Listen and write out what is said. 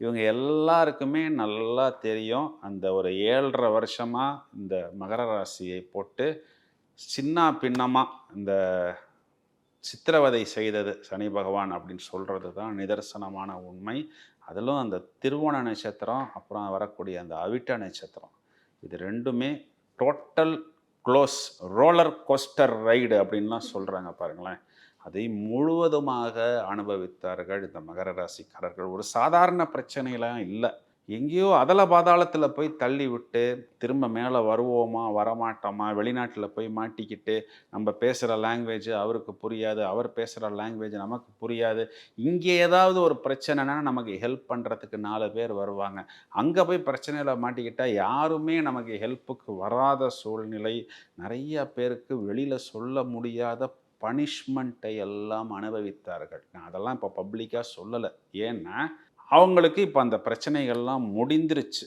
இவங்க எல்லாருக்குமே நல்லா தெரியும். அந்த ஒரு ஏழரை வருஷமாக இந்த மகர ராசியை போட்டு சின்ன பின்னமாக இந்த சித்திரவதை செய்தது சனி பகவான் அப்படின்னு சொல்கிறது தான் நிதர்சனமான உண்மை. அதிலும் அந்த திருவோண நட்சத்திரம் அப்புறம் வரக்கூடிய அந்த அவிட்ட நட்சத்திரம். இது ரெண்டுமே total close roller coaster ride அப்படின்லாம் சொல்கிறாங்க பாருங்களேன். அதை முழுவதுமாக அனுபவித்தார்கள். இந்த மகர ராசிக்காரர்கள் ஒரு சாதாரண பிரச்சனைலாம் இல்லை. எங்கேயோ அதல பாதாளத்தில் போய் தள்ளி விட்டு திரும்ப மேலே வருவோமா வரமாட்டோமா வெளிநாட்டில் போய் மாட்டிக்கிட்டு நம்ம பேசுகிற லாங்குவேஜ் அவருக்கு புரியாது அவர் பேசுகிற லாங்குவேஜ் நமக்கு புரியாது. இங்கே ஏதாவது ஒரு பிரச்சனைனா நமக்கு ஹெல்ப் பண்ணுறதுக்கு நாலு பேர் வருவாங்க. அங்கே போய் பிரச்சனையில் மாட்டிக்கிட்டால் யாருமே நமக்கு ஹெல்ப்புக்கு வராத சூழ்நிலை. நிறைய பேருக்கு வெளியில் சொல்ல முடியாத பனிஷ்மெண்ட்டை எல்லாம் அனுபவித்தார்கள். நான் அதெல்லாம் இப்போ பப்ளிக்காக சொல்லலை. ஏன்னா அவங்களுக்கு இப்போ அந்த பிரச்சனைகள்லாம் முடிந்துருச்சு